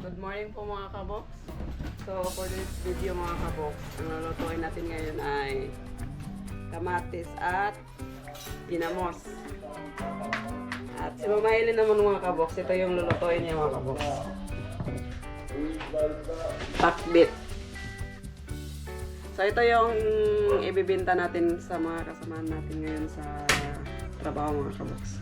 Good morning po mga kabox. So for this video mga kabox, ang lulutuin natin ngayon ay kamatis at dinamos. At si Mama Helen naman mga kabox, ito yung lulutuin niya mga kabox. Takbit. So ito yung ibibinta natin sa mga kasamahan natin ngayon sa trabaho mga kabox.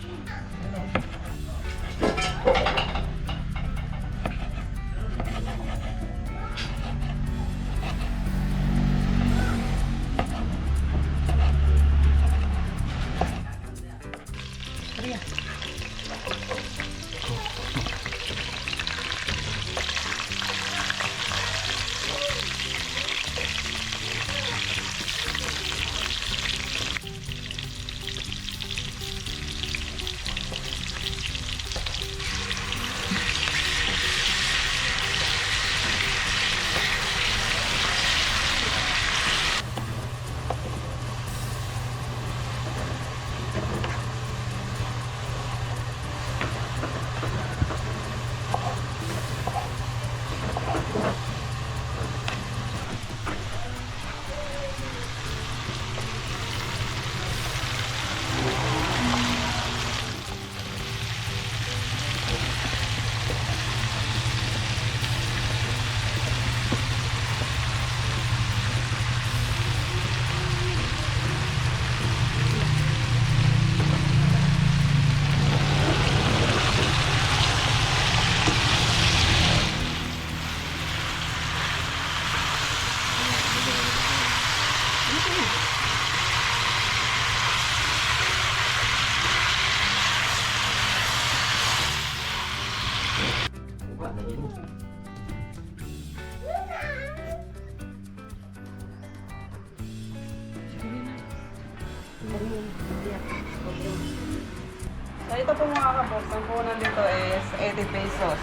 So ito po mga kabox, ang punan dito is 80 pesos.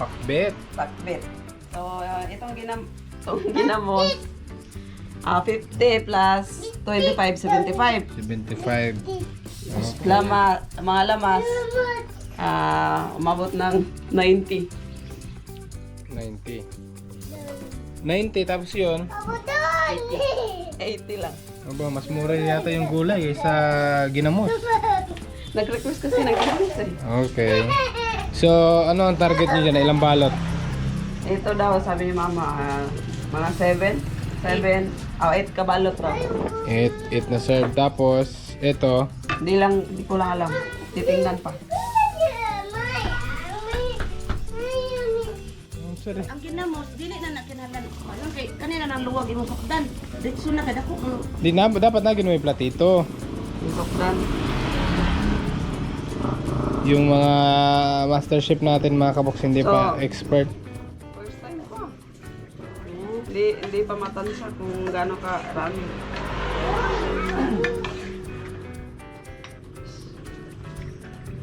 Pakbet. Takbit. So uh, itong ginam itong ginamos ah 50 plus 25, 75. 75. Lama, mga lamas ah umabot ng 90. 90. 90 tapos yun. 80 lang. Aba, mas mura yata yung gulay kaysa ginamos. Nag-request kasi ng ginamos eh. Okay. So, ano ang target niyo dyan? Ilang balot? Ito daw sabi ni mama ah, mga 7, 7, oh 8 kabalot raw. 8, 8 na serve. Tapos, ito. Hindi lang, hindi ko lang alam. Titingnan pa. Sorry. Ang ginamos, dili na nakinahanglan. Ano kay kanina nang luwag imong sukdan. Ditso na kada ko. Di na, dapat na yung platito. Isokdan. Yung mga master chef natin, mga kabox, hindi pa So, expert. First time ko. Hindi, hindi pa matansya kung gaano ka rami.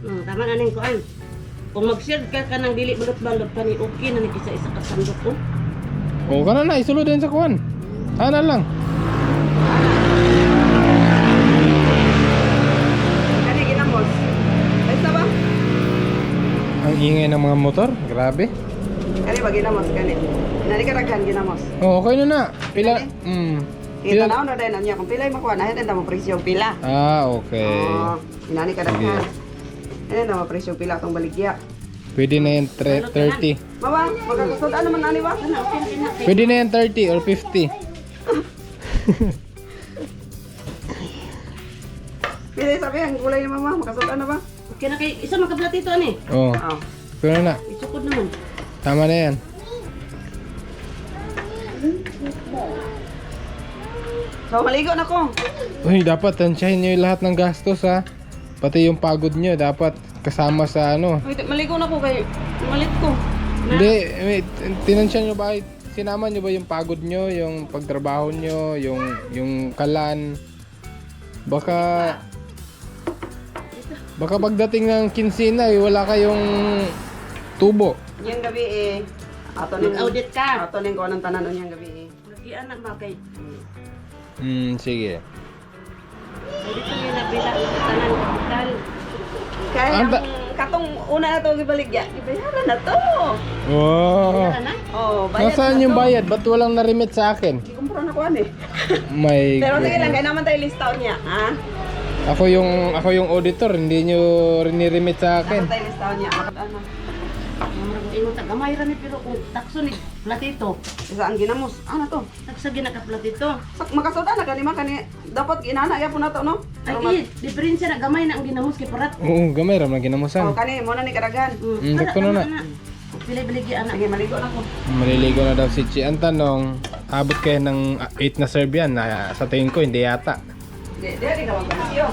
Hmm, tama na ning kuan. Kung mag-share ka ka ng dili balot-balot kani okay na ni kisa isa ka sandok ko. O, ka na na, isulod din sa kuwan. Ana lang. Kani ginamos. Basta ba? Ang ingay ng mga motor. Grabe. Kani ba ginamos? Kani. Nani ka raghan ginamos. Oh, okay na na. Pila? Mm. Kita Pila? na na din niya kung pilay makuha na hindi mo presyo pila. Ah, okay. Oh, inani ka raghan. Hindi na mo presyo pila tong baligya. Pwede na yan tre- 30. Mama, magkakasod ano man ani? Ano na kay Pwede na yan 30 or 50. Pilay sabi ang gulay ni mama, makasod ano ba? okay na kay isa man ka platito ani. Oh, Oh. pwede na. Isukod naman. Tama na yan. So maligo na ko. Uy, dapat tansyahin nyo yung lahat ng gastos ha. Pati yung pagod nyo, dapat kasama sa ano. Wait, maligo na ko kay malit ko. Hindi, wait, tinansyan nyo ba? Sinama nyo ba yung pagod nyo, yung pagtrabaho nyo, yung, yung kalan? Baka... Baka pagdating ng kinsina, eh, wala kayong tubo. Yang gabi eh ato ning Mag-audit ka. Ato ning ko anong tanan yang gabi eh. Lagi anak ba kay Hmm, sige. dito ni nabila tanan kapital. Kaya Ang ta- katong una na to gibaligya. Ibayaran na to. Wow. Wala na. Oh, bayad Nasaan na yung to. bayad? Ba't walang narimit sa akin? Ikumpro na ko ani. My Pero sige lang, goodness. kaya naman tayo listaw niya, ha? Ako yung ako yung auditor, hindi nyo rinirimit sa Naman akin. tayo listaw niya. Ano? Ko ingon tagamay ra ni pero kung takso ni platito. Isa ang ginamos. Ano to? Taksa ginaka platito. Sak makasuda na kanima kani dapat ginana ya po na to no. Ay, mag- eh, diferensya na gamay na ang ginamos kay parat. Oo, gamay ram na Oh, ginamusan. kani mo na ni kadagan. Mm, sakto na na. Pili-biligi anak. Sige, maligo na ko. Maliligo na daw si Chi. Ang tanong, abot kayo ng 8 na serve yan. Na, sa tingin ko, hindi yata. Di, di, di ka magpanisyo.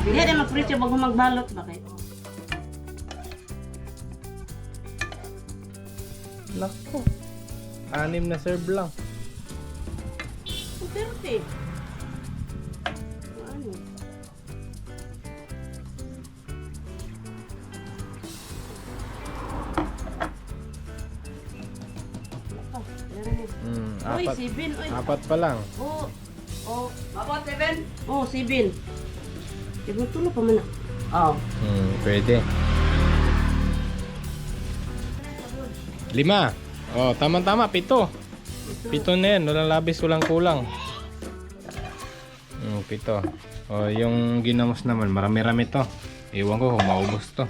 Hindi na mag-preach bago magbalot ba Nako. Anim na serve lang. Pwerte. Ano? Oh, meron mo. Mm, Uy, apat, sibin. Uy. apat pa lang. Oh, oh, Mabot, Seven? oh, sibin. Sibin tulo pa man na. Oh. Hmm, pwede. Lima. Oh, tama-tama. Pito. Pito na yan. Walang labis, walang kulang. Hmm, pito. Oh, yung ginamos naman, marami-rami to. Iwan ko kung maubos to.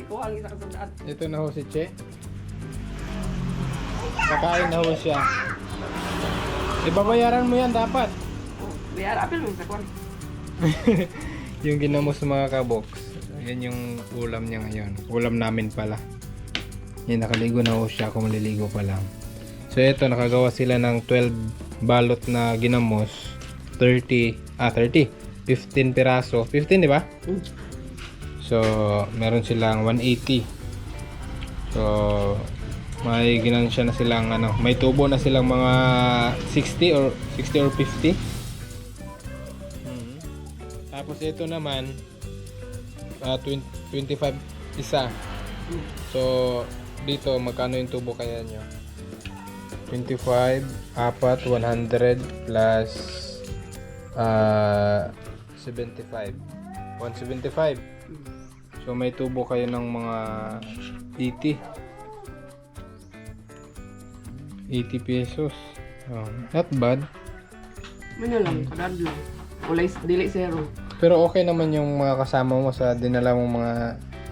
Ikuha ang isa kasundaan. Ito na ho si Che. Kakain na ho siya. Ibabayaran mo yan dapat. Oh, biyar, apil mo sa kwan. yung ginamos mga kabox. Yan yung ulam niya ngayon. Ulam namin pala. Yan, nakaligo na ho siya kung maliligo pa lang. So ito, nakagawa sila ng 12 balot na ginamos. 30, ah 30. 15 piraso. 15 di ba? Mm. So, meron silang 180. So, may ginansya na silang ano, may tubo na silang mga 60 or 60 or 50. Mhm. Tapos ito naman ah, 20 25 isa. So, dito magkano yung tubo kaya nyo? 25, apat, 100 plus ah 75. 175. So may tubo kayo ng mga 80. 80 pesos. Oh, not bad. Ano lang, kadad lang. Kulay, dili zero. Pero okay naman yung mga kasama mo sa dinala mong mga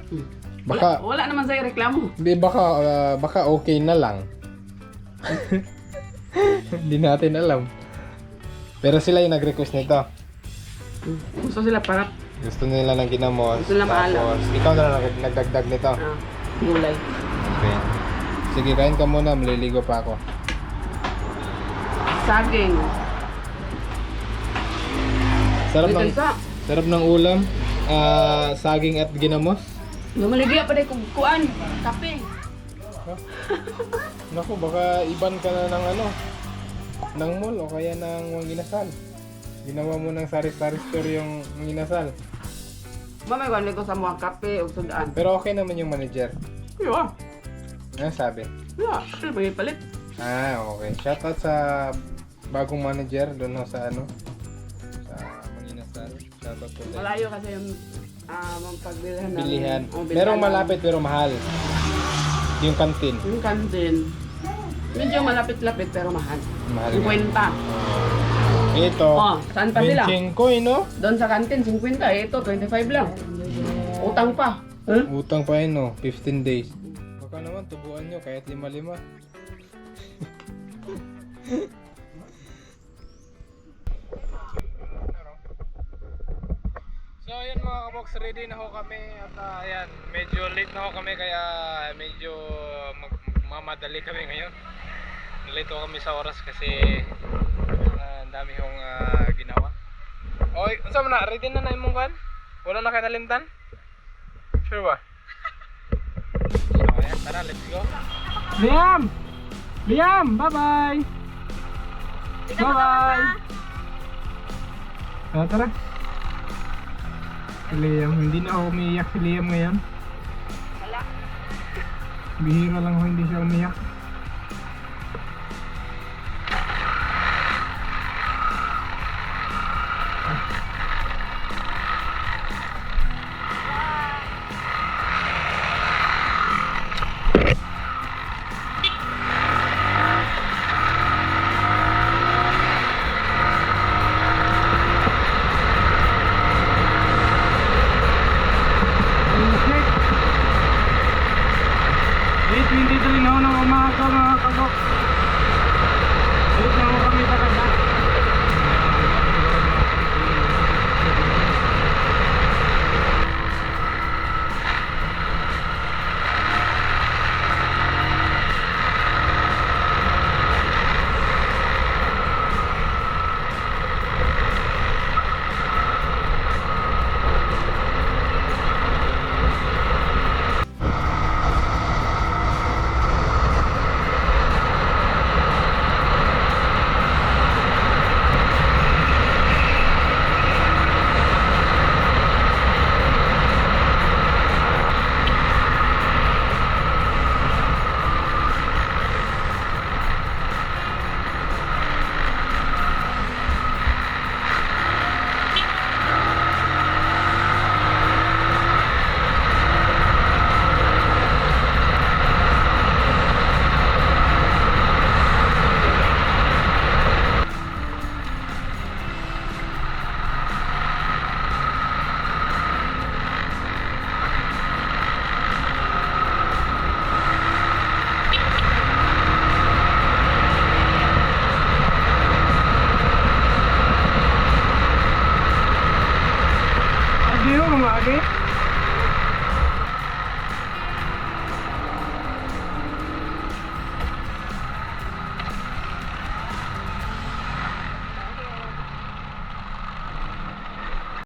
Hmm. baka Wala, wala naman sa'yo reklamo. di baka ah, baka okay na lang. Hindi natin alam. Pero sila yung nag-request nito. Gusto sila para Gusto nila ng ginamos. Gusto nila maalam. Tapos ikaw na lang nag- nagdagdag nito. ah, gulay. Okay. Sige, kain ka muna. Maliligo pa ako. Saging. Sarap ng, sarap ng ulam. Ah, saging at ginamos. Lumaligya pa rin kung kuan. Kape. Naku, baka iban ka na ng ano, ng mall o kaya ng manginasal. Ginawa mo ng sari-sari store yung manginasal. Mamay kwan ko sa mga kape o sudaan. Pero okay naman yung manager. Yeah. Ano sabi? Yeah. Ano ba palit? Ah, okay. Shoutout sa bagong manager doon sa ano, sa manginasal. Shoutout po tayo. Malayo kasi yung ah, mga pagbilihan namin. Bilihan. Oh, bilihan Merong malapit pero mahal. Yung kantin. Yung kantin. Medyo malapit-lapit pero mahal. Mahal Yung kwenta. Ito. Oh, saan pa sila? 25 no? Doon sa kantin, 50. Eh, ito, 25 lang. Utang pa. Huh? Utang pa yun, no? 15 days. Baka naman, tubuan nyo kahit lima-lima. so, ayun mga kabox, ready na ho kami. At ah, ayan, medyo late na ho kami kaya medyo mag- mamadali kami ngayon. Late ho kami sa oras kasi ah, dami hong ah, ginawa. Oy, unsa man na? Ready na na imong kan? Wala na kay nalimtan? Sure ba? So, ayan, tara, let's go. Liam! Liam, bye-bye! Bye-bye! Ah, tara. Si Liam, hindi na ako umiiyak si Liam ngayon. Wala. Bihira lang ako hindi siya umiyak.